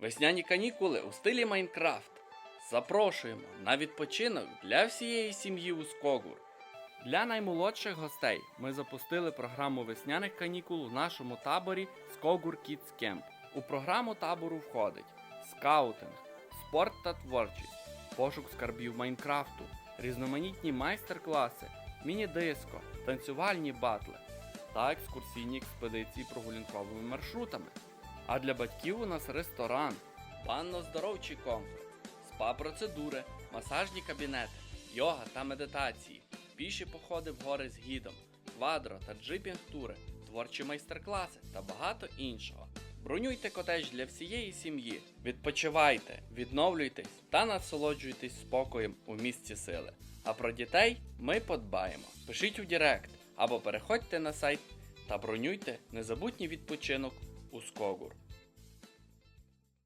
Весняні канікули у стилі Майнкрафт. Запрошуємо на відпочинок для всієї сім'ї у Скогур. Для наймолодших гостей ми запустили програму весняних канікул у нашому таборі Скогур Kids Camp. У програму табору входить скаутинг, спорт та творчість, пошук скарбів Майнкрафту, різноманітні майстер-класи, міні-диско, танцювальні батли та екскурсійні експедиції прогулянковими маршрутами. А для батьків у нас ресторан, банно-здоровчий комплекс, спа-процедури, масажні кабінети, йога та медитації, піші походи в гори з гідом, квадро та джипінг-тури, творчі майстер-класи та багато іншого. Бронюйте котедж для всієї сім'ї, відпочивайте, відновлюйтесь та насолоджуйтесь спокоєм у місті сили. А про дітей ми подбаємо. Пишіть у Директ або переходьте на сайт та бронюйте незабутній відпочинок у Скогур.